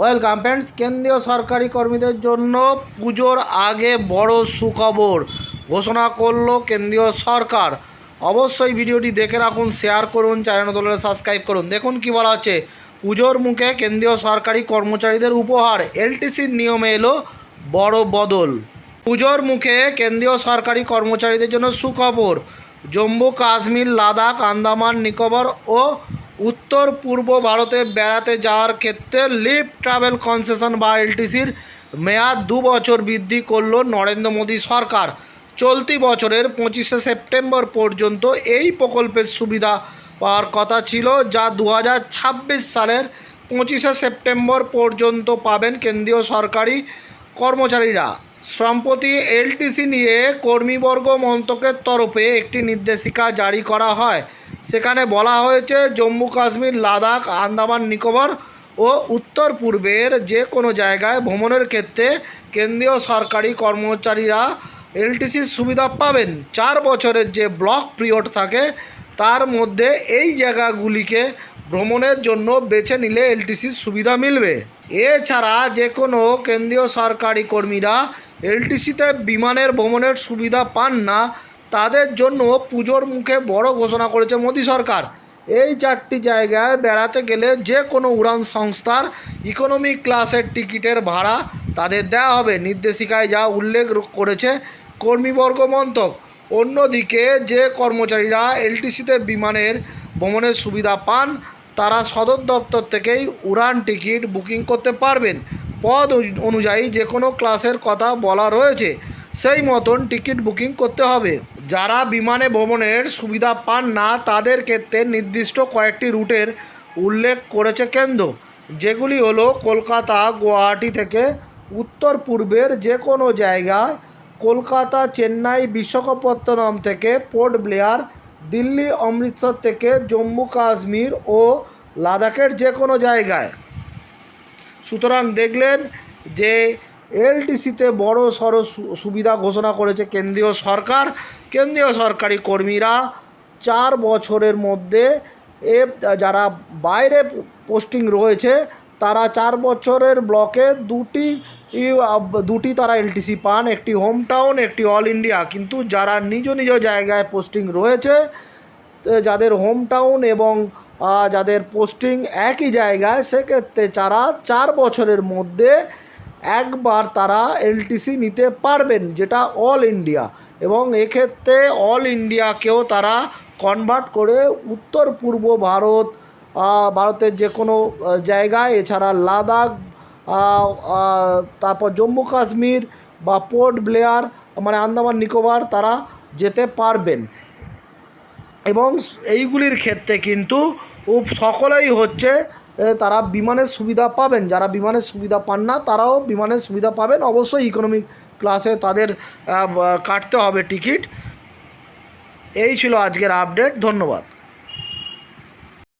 Welcome friends কেন্দ্রীয় সরকারি কর্মীদের জন্য পুজোর আগে বড় সুখবর ঘোষণা করল কেন্দ্রীয় সরকার। অবশ্যই ভিডিওটি দেখে রাখুন শেয়ার করুন চ্যানেল দলের সাবস্ক্রাইব করুন। দেখুন কি বলা হচ্ছে, পুজোর মুখে কেন্দ্রীয় সরকারি কর্মচারীদের উপহার এলটিসির নিয়মে এলো বড় বদল। পুজোর মুখে কেন্দ্রীয় সরকারি কর্মচারীদের জন্য সুখবর, জম্মু, কাশ্মীর, লাদাখ, আন্দামান, নিকোবর ও উত্তর পূর্ব ভারতে বেড়াতে যাওয়ার ক্ষেত্রে লিভ ট্রাভেল কনসেশন বা এলটিসির মেয়াদ দু বছর বৃদ্ধি করল নরেন্দ্র মোদী সরকার। চলতি বছরের পঁচিশে সেপ্টেম্বর পর্যন্ত এই প্রকল্পের সুবিধা পাওয়ার কথা ছিল, যা দু হাজার ছাব্বিশ সালের পঁচিশে সেপ্টেম্বর পর্যন্ত পাবেন কেন্দ্রীয় সরকারি কর্মচারীরা। সম্প্রতি এলটিসি নিয়ে কর্মীবর্গ মন্ত্রকের তরফে একটি নির্দেশিকা জারি করা হয়। সেখানে বলা হয়েছে জম্মু কাশ্মীর, লাদাখ, আন্দামান, নিকোবর ও উত্তর পূর্বের যে কোনো জায়গায় ভ্রমণের ক্ষেত্রে কেন্দ্রীয় সরকারি কর্মচারীরা এলটিসির সুবিধা পাবেন। চার বছরের যে ব্লক পিরিয়ড থাকে, তার মধ্যে এই জায়গাগুলিকে ভ্রমণের জন্য বেছে নিলে এলটিসির সুবিধা মিলবে। এছাড়া যে কোনো কেন্দ্রীয় সরকারি কর্মীরা এলটিসিতে বিমানের ভ্রমণের সুবিধা পান না তাদের জন্য পুজোর মুখে বড় ঘোষণা করেছে মোদী সরকার। এই চারটি জায়গায় বেড়াতে গেলে যে কোনো উড়ান সংস্থার ইকোনমি ক্লাসের টিকিটের ভাড়া তাদের দেওয়া হবে। নির্দেশিকায় যা উল্লেখ করেছে কর্মীবর্গ মন্ত্রক। অন্যদিকে যে কর্মচারীরা এলটিসিতে বিমানের ভ্রমণের সুবিধা পান, তারা সদর দপ্তর থেকেই উড়ান টিকিট বুকিং করতে পারবেন। পদ অনুযায়ী যে কোনো ক্লাসের কথা বলা রয়েছে, সেই মতন টিকিট বুকিং করতে হবে। যারা বিমানে ভ্রমণের সুবিধা পান না, তাদের ক্ষেত্রে নির্দিষ্ট কয়েকটি রুটের উল্লেখ করেছে কেন্দ্র। যেগুলি হলো কলকাতা, গুয়াহাটি থেকে উত্তর পূর্বের যে কোনো জায়গায় কলকাতা, চেন্নাই, বিশাখাপত্তনম থেকে পোর্ট ব্লেয়ার, দিল্লি, অমৃতসর থেকে জম্মু, কাশ্মীর ও লাদাখের যে কোনো জায়গায়। সুতরাং দেখলেন যে এলটিসিতে বড় সড়ো সুবিধা ঘোষণা করেছে কেন্দ্রীয় সরকার। কেন্দ্রীয় সরকারি কর্মীরা চার বছরের মধ্যে এ, যারা বাইরে পোস্টিং রয়েছে, তারা চার বছরের ব্লকে দুটি দুটি তারা এলটিসি পান, একটি হোম টাউন, একটি অল ইন্ডিয়া। কিন্তু যারা নিজ নিজ জায়গায় পোস্টিং রয়েছে যাদের হোম টাউন এবং যাদের পোস্টিং একই জায়গায়, সেক্ষেত্রে তারা চার বছরের মধ্যে একবার তারা এলটিসি নিতে পারবেন, যেটা অল ইন্ডিয়া। এবং এক্ষেত্রে অল ইন্ডিয়াকেও তারা কনভার্ট করে উত্তর, পূর্ব ভারত ভারতের যে কোনো জায়গায়, এছাড়া লাদাখ তারপর জম্মু কাশ্মীর বা পোর্ট ব্লেয়ার মানে আন্দামান, নিকোবর তারা যেতে পারবেন। এবং এইগুলির ক্ষেত্রে কিন্তু সকলেই হচ্ছে তারা বিমানের সুবিধা পাবেন। যারা বিমানের সুবিধা পান না, তারাও বিমানের সুবিধা পাবেন। অবশ্যই ইকোনমিক ক্লাসে তাদের কাটতে হবে টিকিট এই ছিল আজকের আপডেট ধন্যবাদ।